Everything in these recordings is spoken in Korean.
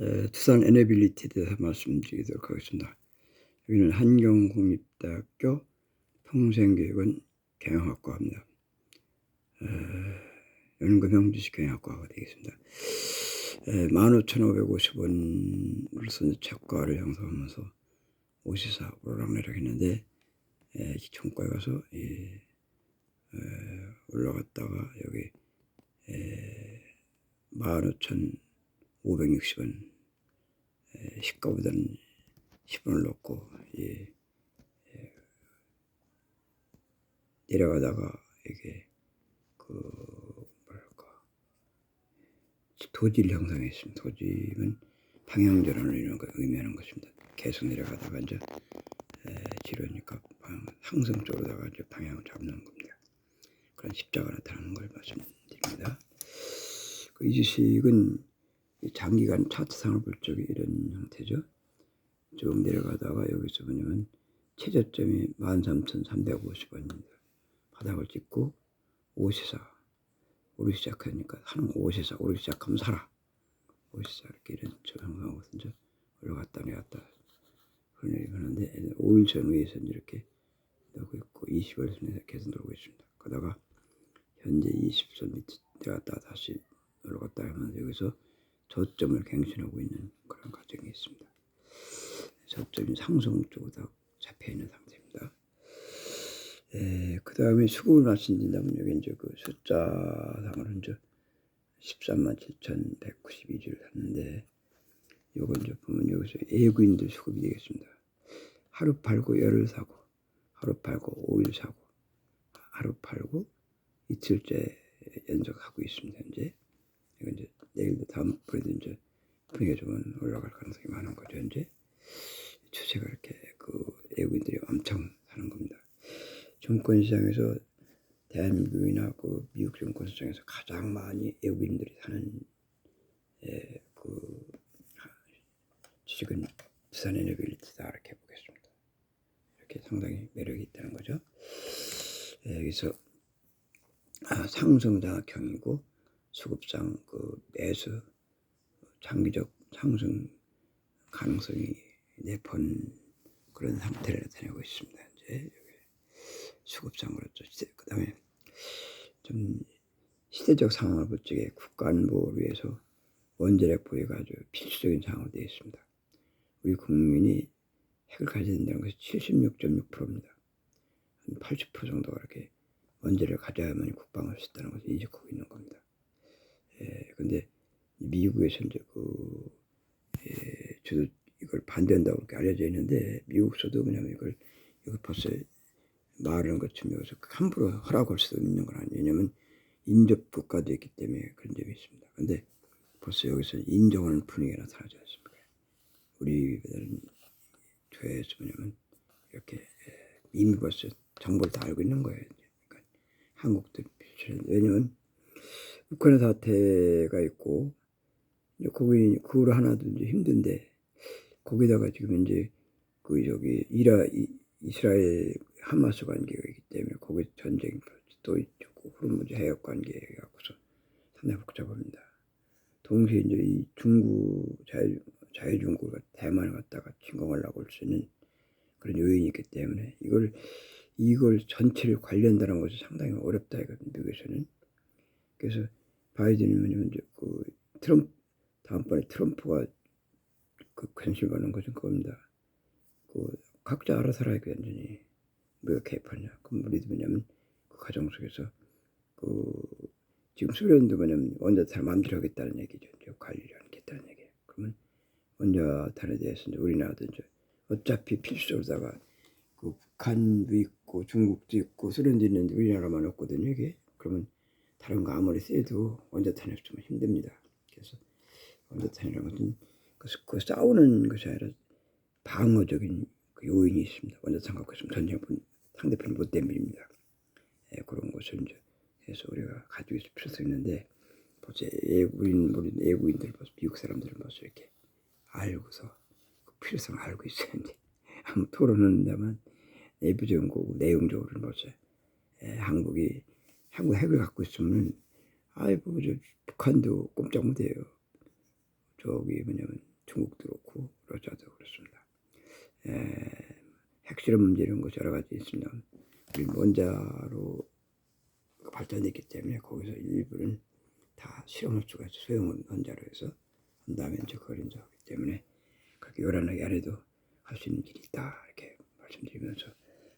에, 에너빌리티에 대해서 말씀드리도록 하겠습니다. 여기는 한경국립대학교 평생교육원 경영학과입니다. 에, 연금형 지식경영학과가 되겠습니다. 15,550원으로서 책과를 형성하면서 오시사 오르락내락 했는데 에, 기총과에 가서 이, 에, 올라갔다가 여기 에, 15,560원 에, 시가보다는 10원을 넣고 예, 예, 내려가다가 이게 그 뭐랄까 도지를 형성했습니다. 도지는 방향전환을 이런 걸 의미하는 것입니다. 계속 내려가다가 이제 에, 지르니까 방, 상승 쪽으로다가 이제 방향을 잡는 겁니다. 그런 십자가 나타나는 걸 말씀드립니다. 그 이 주식은 이 장기간 차트상을 볼 적에 이런 형태죠. 쭉 내려가다가 여기서 보냐면 최저점이 13,350원입니다. 바닥을 찍고 5시사 오르기 시작하니까 하는 5시사 오르기 시작하면 사라. 5시사 이렇게 이런 이제 올라갔다 얘기가 하는데 5일 전 위에서 이렇게 놀고 있고 20일 선에서 계속 놀고 있습니다. 그러다가 현재 20선 밑에 내려갔다 다시 올라갔다 하면서 여기서 저점을 갱신하고 있는 그런 과정이 있습니다. 저점이 상승 쪽으로 잡혀 있는 상태입니다. 예, 그 다음에 수급을 말씀드린다면 여기 이제 그 숫자상으로 이제 13만 7,192주를 샀는데 요거 이제 보면 여기서 예구인들 수급이 되겠습니다. 하루 팔고 열흘 사고, 하루 팔고 5일 사고, 하루 팔고 이틀째 연속하고 있습니다. 이제 이거 이제 내일도 다음번에도 이제 분위기가 좀 올라갈 가능성이 많은 거죠. 이제 추세가 이렇게 그 외국인들이 엄청 사는 겁니다. 증권 시장에서 대한민국이나 그 미국 증권 시장에서 가장 많이 외국인들이 사는 예, 그 주식은 두산 에너빌리티다 이렇게 보겠습니다. 이렇게 상당히 매력이 있다는 거죠. 예, 여기서 아, 상승장악형이고 수급상 그 매수 장기적 상승 가능성이 내폰 그런 상태를 나타내고 있습니다. 이제 수급상으로 그 다음에 좀 시대적 상황을 볼 적에 국가 안보를 위해서 원자력 보유가 아주 필수적인 상황으로 되어 있습니다. 우리 국민이 핵을 가져야 된다는 것이 76.6%입니다. 한 80% 정도가 이렇게 원자력을 가져야만 국방을 할 수 있다는 것을 인식하고 있는 겁니다. 예, 근데 미국에서 이제 그, 예, 저도 이걸 반대한다고 알려져 있는데, 미국서도 그냥 이걸, 이걸 벌써 말하는 것처럼 여기서 함부로 허락할 수도 있는 건 아니에요. 왜냐면 인접 국가도 있기 때문에 그런 점이 있습니다. 근데 벌써 여기서 인정하는 분위기가 나타나지 않습니까? 우리들은 교회에서 뭐냐면 이렇게 예, 이미 벌써 정보를 다 알고 있는 거예요. 그러니까 한국도 왜냐면 북한의 사태가 있고 거기 그걸 하나도 이제 힘든데 거기다가 지금 이제 그 저기 이라 이, 이스라엘 하마스 관계가 있기 때문에 거기 전쟁이 또 있고 후르무즈 해역 관계 갖고서 상당히 복잡합니다. 동시에 이제 이 중국 자유 자유중국가 대만을 갖다가 침공하려고 할 수 있는 그런 요인이 있기 때문에 이걸 이걸 전체를 관련다는 것이 상당히 어렵다 이거 미국에서는 그래서 바이든이 뭐냐면 이제 그 트럼프 다음번에 트럼프가 그 관심 가는 것은 그겁니다. 그 각자 알아서 살아야 돼 완전히 뭐가 개입하냐. 그럼 우리도 뭐냐면 그 가정 속에서 그 지금 소련도 뭐냐면 원자탄을 마음대로 하겠다는 얘기죠. 이제 관리를 하겠다는 얘기. 그러면 원자탄에 대해서 이제 우리나라도 이제 어차피 필수적으로다가 그 북한도 있고 중국도 있고 소련도 있는데 우리나라만 없거든요. 이게 그러면 다른 거 아무리 세도 원자탄이 없으면 힘듭니다. 그래서 원자탄이라는 것은 그, 그 싸우는 것이 아니라 방어적인 그 요인이 있습니다. 원자탄 갖고 있으면 전쟁 상대편 못 댐입니다. 예, 그런 것을 이제 해서 우리가 가지고 있을 필요성이 있는데 외국인 우리 외국인들 벌써 미국 사람들은 벌써 이렇게 알고서 그 필요성을 알고 있어요. 이제 한번 토론한다면 내부적인 거고 내용적으로는 벌써 예, 한국이 한국 핵을 갖고 있으면 아이고 저 북한도 꼼짝 못해요. 저기 뭐냐면 중국도 그렇고 러시아도 그렇습니다. 에, 핵실험 문제 이런 것 여러 가지 있습니다. 원자로 발전됐기 때문에 거기서 일부는 다 실험할 수가 있어 소형 원자로 해서 한 다음에 이제 그걸 하기 때문에 그렇게 요란하게 안 해도 할 수 있는 길이 있다 이렇게 말씀드리면서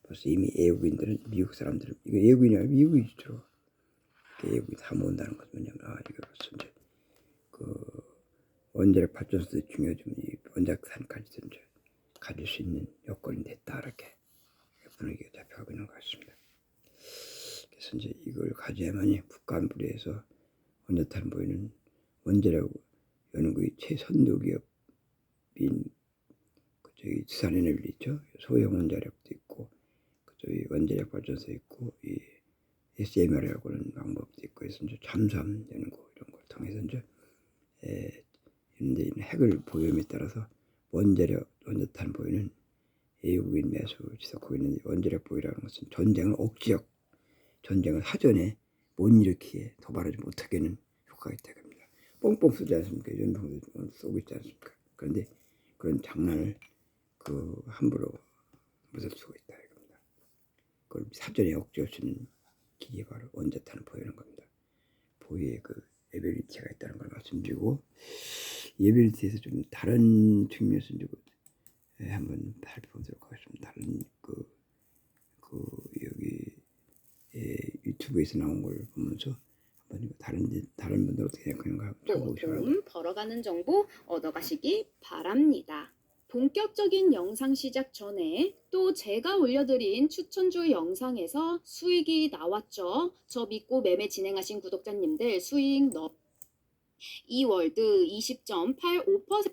벌써 이미 외국인들은 미국 사람들은 이거 외국인이 아니라 미국이 주로 외국이 다 모은다는 것은 뭐냐면 아 벌써 이제 그 원자력 발전소도 중요하지만 이 원자탄까지도 이제 가질 수 있는 여건이 됐다 이렇게 분위기가 잡혀가고 있는 것 같습니다. 그래서 이제 이걸 가져야만이 북한불에서 원자탄 보이는 원자력 연구의 최선도 기업인 그 저기 지산에너지 있죠 소형 원자력도 있고 그 저기 원자력 발전소 있고 이 SMR이라고 하는 해서 이제 잠수함 연구 이런 걸 통해서 이제 에, 이런데 있는 핵을 보유함에 따라서 원자력 원자탄 보이는 외국인 매수 지속하고 있는 이 원자력 보유라는 것은 전쟁을 억지역 전쟁을 사전에 못 일으키게 도발하지 못하게 하는 효과가 있다고 합니다. 뽕뽕 쏘지 않습니까? 연방도 쏘고 있지 않습니까? 그런데 그런 장난을 그 함부로 묻을 수가 있다 이겁니다. 그걸 사전에 억제할 수 있는 길이 바로 원자탄을 보이는 겁니다. 보유의 그 에빌리티가 있다는 걸 말씀드리고 이 에빌리티에서 좀 다른 측면에서 이제 그, 예, 한번 살펴보도록 하겠습니다. 다른 그, 그 여기 예, 유튜브에서 나온 걸 보면서 한번 다른 데- 다른 분들 어떻게 생각하는가 찾아보시기 바랍니다. 돈 벌어가는 정보 얻어가시기 바랍니다. 본격적인 영상 시작 전에 또 제가 올려드린 추천주 영상에서 수익이 나왔죠. 저 믿고 매매 진행하신 구독자님들 수익 넣 2월드 20.85%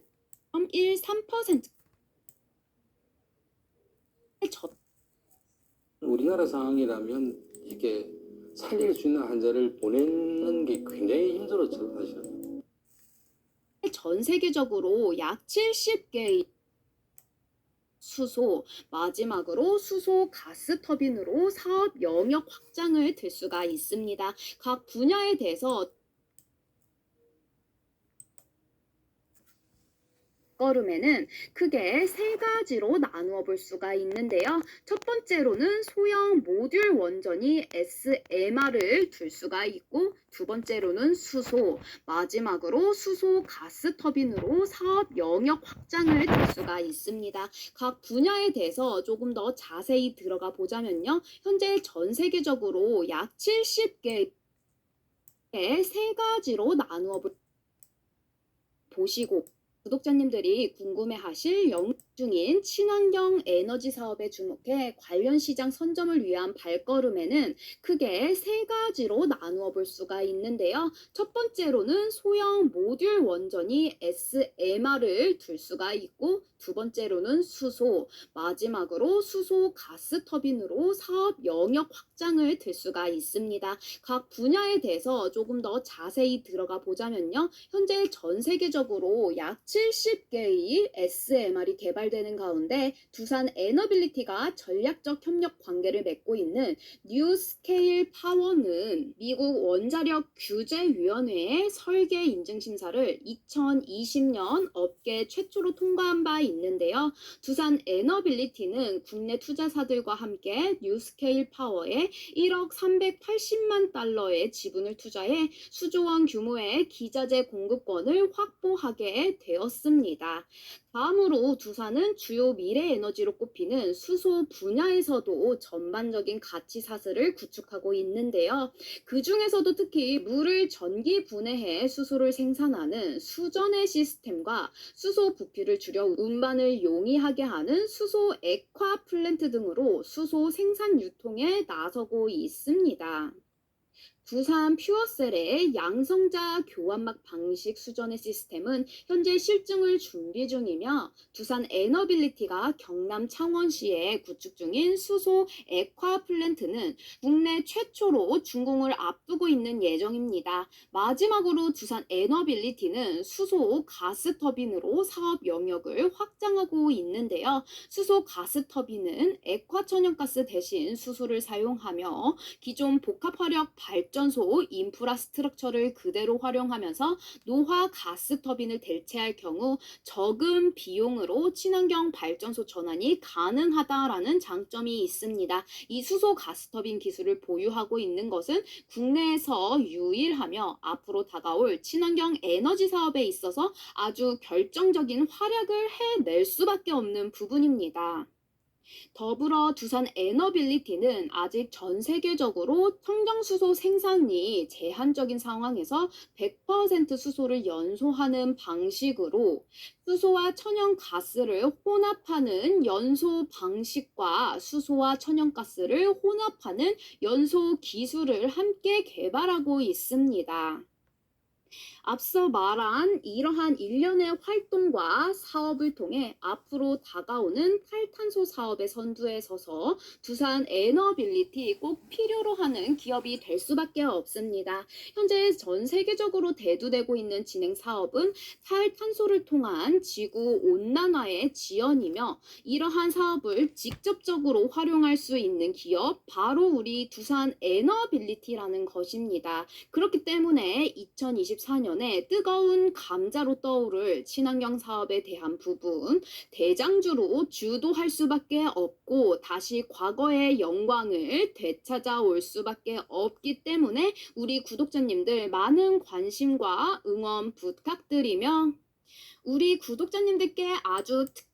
13%저 우리나라 상황이라면 이게 살릴 수 있는 환자를 보내는 게 굉장히 힘들었죠 사실은. 전 세계적으로 약 70개의 수소, 마지막으로 수소 가스 터빈으로 사업 영역 확장을 들 수가 있습니다. 각 분야에 대해서 걸음에는 크게 세 가지로 나누어 볼 수가 있는데요. 첫 번째로는 소형 모듈 원전이 SMR을 둘 수가 있고 두 번째로는 수소, 마지막으로 수소 가스 터빈으로 사업 영역 확장을 들 수가 있습니다. 각 분야에 대해서 조금 더 자세히 들어가 보자면요. 현재 전 세계적으로 약 70개의 세 가지로 나누어 볼- 보시고 구독자님들이 궁금해하실 영 중인 친환경 에너지 사업에 주목해 관련 시장 선점을 위한 발걸음에는 크게 세 가지로 나누어 볼 수가 있는데요. 첫 번째로는 소형 모듈 원전이 SMR을 둘 수가 있고 두 번째로는 수소, 마지막으로 수소 가스 터빈으로 사업 영역 확장을 들 수가 있습니다. 각 분야에 대해서 조금 더 자세히 들어가 보자면요. 현재 전 세계적으로 약 70개의 SMR이 개발 되는 가운데 두산 에너빌리티가 전략적 협력 관계를 맺고 있는 뉴스케일 파워는 미국 원자력 규제위원회의 설계 인증 심사를 2020년 업계 최초로 통과한 바 있는데요. 두산 에너빌리티는 국내 투자사들과 함께 뉴스케일 파워에 1억 380만 달러의 지분을 투자해 수조원 규모의 기자재 공급권을 확보하게 되었습니다. 다음으로 두산은 주요 미래 에너지로 꼽히는 수소 분야에서도 전반적인 가치 사슬을 구축하고 있는데요. 그 중에서도 특히 물을 전기 분해해 수소를 생산하는 수전해 시스템과 수소 부피를 줄여 운반을 용이하게 하는 수소 액화 플랜트 등으로 수소 생산 유통에 나서고 있습니다. 두산 퓨어셀의 양성자 교환막 방식 수전의 시스템은 현재 실증을 준비 중이며 두산 에너빌리티가 경남 창원시에 구축 중인 수소 액화 플랜트는 국내 최초로 준공을 앞두고 있는 예정입니다. 마지막으로 두산 에너빌리티는 수소 가스 터빈으로 사업 영역을 확장하고 있는데요. 수소 가스 터빈은 액화 천연가스 대신 수소를 사용하며 기존 복합화력 발전 발전소 인프라스트럭처를 그대로 활용하면서 노화 가스 터빈을 대체할 경우 적은 비용으로 친환경 발전소 전환이 가능하다라는 장점이 있습니다. 이 수소 가스 터빈 기술을 보유하고 있는 것은 국내에서 유일하며 앞으로 다가올 친환경 에너지 사업에 있어서 아주 결정적인 활약을 해낼 수밖에 없는 부분입니다. 더불어 두산 에너빌리티는 아직 전 세계적으로 청정수소 생산이 제한적인 상황에서 100% 수소를 연소하는 방식으로 수소와 천연가스를 혼합하는 연소 방식과 수소와 천연가스를 혼합하는 연소 기술을 함께 개발하고 있습니다. 앞서 말한 이러한 일련의 활동과 사업을 통해 앞으로 다가오는 탈탄소 사업의 선두에 서서 두산 에너빌리티 꼭 필요로 하는 기업이 될 수밖에 없습니다. 현재 전 세계적으로 대두되고 있는 진행 사업은 탈탄소를 통한 지구 온난화의 지연이며 이러한 사업을 직접적으로 활용할 수 있는 기업 바로 우리 두산 에너빌리티라는 것입니다. 그렇기 때문에 2024년 에 뜨거운 감자로 떠오를 친환경 사업에 대한 부분 대장주로 주도할 수밖에 없고 다시 과거의 영광을 되찾아올 수밖에 없기 때문에 우리 구독자님들 많은 관심과 응원 부탁드리며 우리 구독자님들께 아주 특